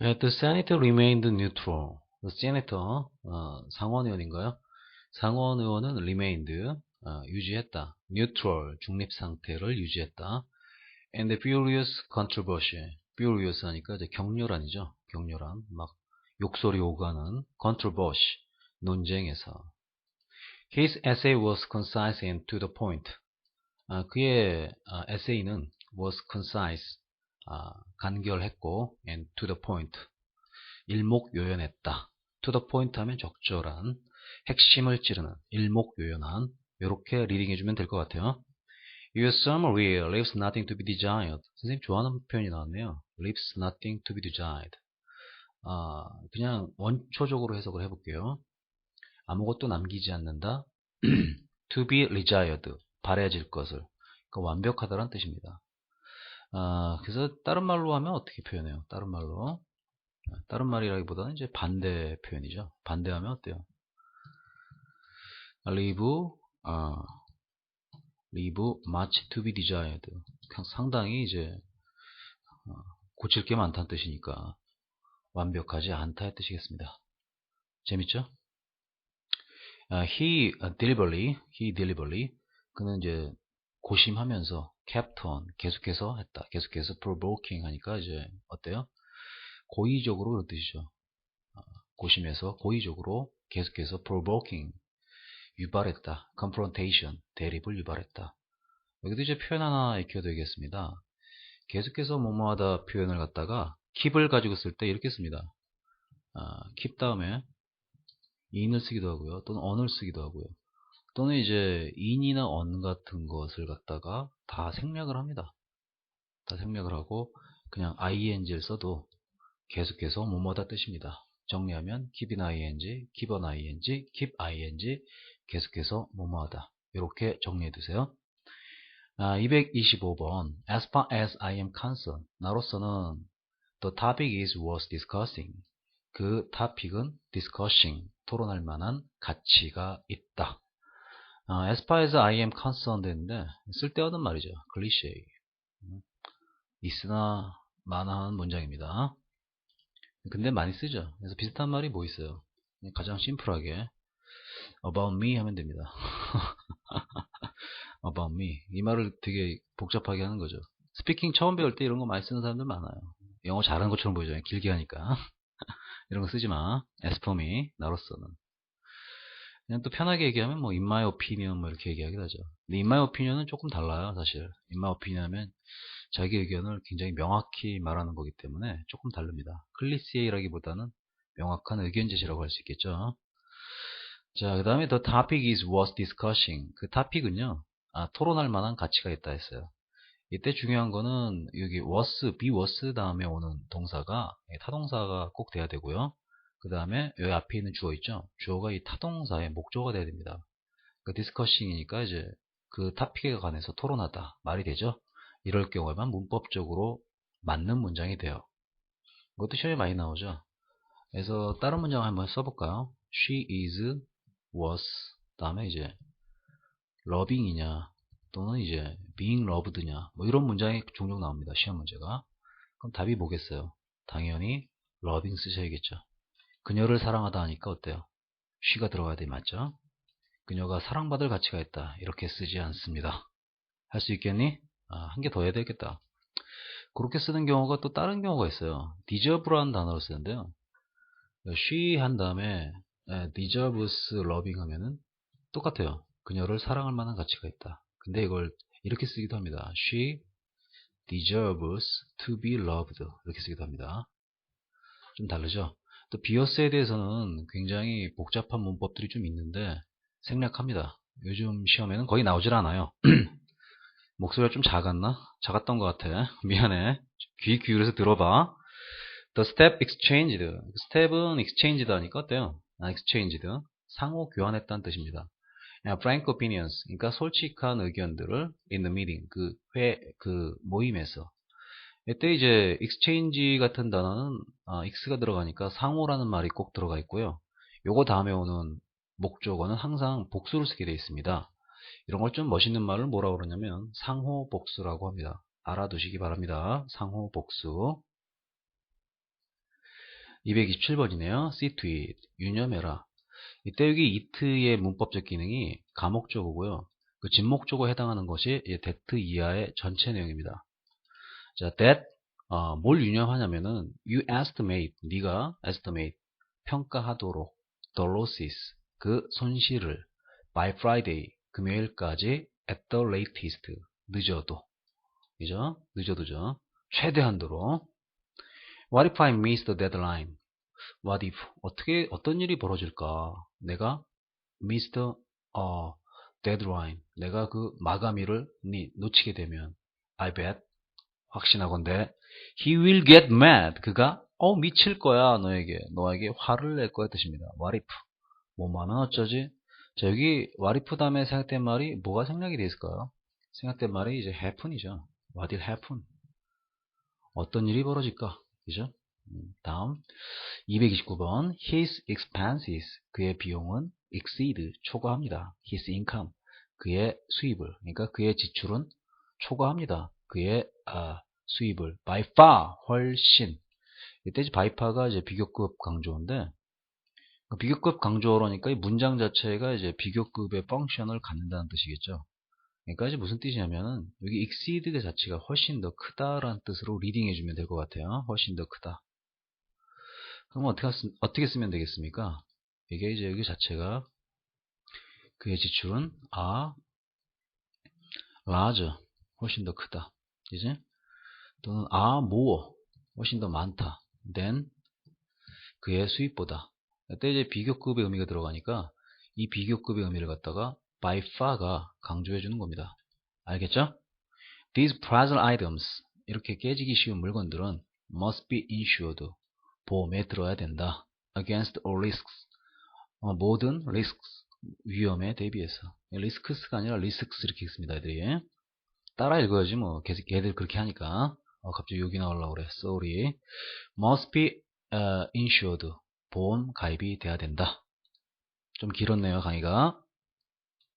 네, The senator remained neutral. The senator, 어, 상원의원인가요? 상원의원은 remained, 어, 유지했다. neutral, 중립 상태를 유지했다. And the furious controversy. furious 하니까 이제 격렬한이죠. 격렬한, 막 욕설이 오가는 controversy, 논쟁에서. His essay was concise and to the point. 아, 그의 아, 에세이는 was concise, 아, 간결했고 and to the point, 일목요연했다. to the point 하면 적절한, 핵심을 찌르는, 일목요연한 이렇게 리딩 해주면 될 것 같아요. Your summary leaves nothing to be desired. 선생님 좋아하는 표현이 나왔네요. leaves nothing to be desired. 아, 그냥 원초적으로 해석을 해볼게요. 아무것도 남기지 않는다. to be desired. 바래질 것을. 그러니까 완벽하다는 뜻입니다. 아, 그래서 다른 말로 하면 어떻게 표현해요? 다른 말로. 다른 말이라기보다는 이제 반대 표현이죠. 반대하면 어때요? leave, 아, leave much to be desired. 상당히 이제 어, 고칠 게 많다는 뜻이니까 완벽하지 않다의 뜻이겠습니다. 재밌죠? 아, he deliberately, he deliberately, 그는 이제 고심하면서 on, 계속해서 했다. 계속해서 provoking 하니까 이제 어때요? 고의적으로 그런 뜻이죠. 아, 고심해서 고의적으로 계속해서 provoking, 유발했다. confrontation, 대립을 유발했다. 여기도 이제 표현 하나 익혀야 되겠습니다. 계속해서 뭐뭐하다 표현을 갖다가 keep을 가지고 쓸 때 이렇게 씁니다. 아, keep 다음에 in을 쓰기도 하고요. 또는 on을 쓰기도 하고요. 또는 이제 in이나 on 같은 것을 갖다가 다 생략을 합니다. 다 생략을 하고 그냥 ing를 써도 계속해서 뭐뭐다 뜻입니다. 정리하면 keep in ing, keep on ing, keep ing, 계속해서 뭐뭐하다. 이렇게 정리해 두세요. 아, 225번 As far as I am concerned 나로서는 The topic is worth discussing 그 topic은 discussing 토론할 만한 가치가 있다. 아, as far as I am concerned 했는데 쓸데없는 말이죠. 클리셰 있으나 마나한 문장입니다. 근데 많이 쓰죠. 그래서 비슷한 말이 뭐 있어요? 가장 심플하게 about me 하면 됩니다. about me 이 말을 되게 복잡하게 하는 거죠. 스피킹 처음 배울 때 이런 거 많이 쓰는 사람들 많아요. 영어 잘하는 것처럼 보이잖아요. 길게 하니까 이런 거 쓰지 마. as for me 나로서는 그냥 또 편하게 얘기하면 뭐 my opinion 뭐 이렇게 얘기하기도 하죠. 근데 my opinion은 조금 달라요, 사실. opinion 하면 자기 의견을 굉장히 명확히 말하는 거기 때문에 조금 다릅니다. 클리시에이라기보다는 명확한 의견 제시라고 할 수 있겠죠. 자, 그 다음에 the topic is worth discussing. 그 topic은요, 아, 토론할 만한 가치가 있다 했어요. 이때 중요한 거는 여기 was, be was 다음에 오는 동사가 타동사가 꼭 돼야 되고요. 그 다음에 여기 앞에 있는 주어 있죠? 주어가 이 타동사의 목조가 돼야 됩니다. 그 디스커싱이니까 이제 그 타픽에 관해서 토론하다 말이 되죠? 이럴 경우에만 문법적으로 맞는 문장이 돼요. 이것도 시험에 많이 나오죠? 그래서 다른 문장 한번 써볼까요? She is, was 다음에 이제 loving이냐 또는 이제 being loved냐 뭐 이런 문장이 종종 나옵니다. 시험 문제가. 그럼 답이 뭐겠어요? 당연히 loving 쓰셔야겠죠. 그녀를 사랑하다 하니까 어때요? she가 들어가야 돼 맞죠? 그녀가 사랑받을 가치가 있다. 이렇게 쓰지 않습니다. 할 수 있겠니? 아, 한 개 더 해야 되겠다. 그렇게 쓰는 경우가 또 다른 경우가 있어요. deserve라는 단어를 쓰는데요. she 한 다음에 deserves loving 하면은 똑같아요. 그녀를 사랑할 만한 가치가 있다. 근데 이걸 이렇게 쓰기도 합니다. she deserves to be loved 이렇게 쓰기도 합니다. 좀 다르죠? 또 비어스에 대해서는 굉장히 복잡한 문법들이 좀 있는데 생략합니다. 요즘 시험에는 거의 나오질 않아요. 목소리가 좀 작았나? 작았던 것 같아. 미안해. 귀 기울여서 들어봐. The step exchanged. step은 exchanged 하니까 어때요? 아, exchanged. 상호 교환했다는 뜻입니다. frank opinions. 그러니까 솔직한 의견들을 in the meeting. 그 회, 그 모임에서. 이때 이제 exchange 같은 단어는 아, x가 들어가니까 상호라는 말이 꼭 들어가 있고요. 요거 다음에 오는 목적어는 항상 복수를 쓰게 되어 있습니다. 이런 걸 좀 멋있는 말을 뭐라고 그러냐면 상호 복수라고 합니다. 알아두시기 바랍니다. 상호 복수. 227번이네요. see. 유념해라. 이때 여기 it의 문법적 기능이 가목적어고요. 그 진목적어에 해당하는 것이 이 that 이하의 전체 내용입니다. 자, that 어, 뭘 유념하냐면은 you estimate, 네가 estimate 평가하도록 the losses 그 손실을 by Friday 금요일까지 at the latest 늦어도 그죠? 늦어도죠. 최대한도로 What if I miss the deadline? What if 어떻게 어떤 일이 벌어질까? 내가 miss the 어, deadline 내가 그 마감일을 니, 놓치게 되면 I bet 확신하건대 he will get mad 그가 어 미칠 거야 너에게 너에게 화를 낼 거야 뜻입니다. If 뭐만은 어쩌지? 자 여기 if 다음에 생각된 말이 뭐가 생략이 되어 있을까요? 생각된 말이 이제 happen이죠. What will happen? 어떤 일이 벌어질까? 그죠? 음, 다음 229번 His expenses 그의 비용은 exceed 초과합니다. His income 그의 수입을 그러니까 그의 지출은 초과합니다. 그의 아, 수입을 by far 훨씬 이때 이제 바이파가 이제 비교급 강조인데 그 비교급 강조어로니까 이 문장 자체가 이제 비교급의 펑션을 갖는다는 뜻이겠죠. 그러니까 이제 무슨 뜻이냐면은 여기 exceed 그 자체가 훨씬 더 크다라는 뜻으로 리딩해 주면 될 것 같아요. 훨씬 더 크다. 그럼 어떻게, 쓰, 어떻게 쓰면 되겠습니까? 이게 이제 여기 자체가 그의 지출은 아 large 훨씬 더 크다. 이제 또는 아 more 훨씬 더 많다. than 그의 수입보다. 이때 이제 비교급의 의미가 들어가니까 이 비교급의 의미를 갖다가 by far가 강조해 주는 겁니다. 알겠죠? These fragile items 이렇게 깨지기 쉬운 물건들은 must be insured 보험에 들어야 된다. against all risks 어, 모든 risks 위험에 대비해서 리스크스가 아니라 리스크스 이렇게 읽습니다. 애들이 따라 읽어야지 뭐. 걔, 걔들 그렇게 하니까. 어, 갑자기 여기 나오려고 그래. sorry. Must be uh, insured. 보험 가입이 돼야 된다. 좀 길었네요 강의가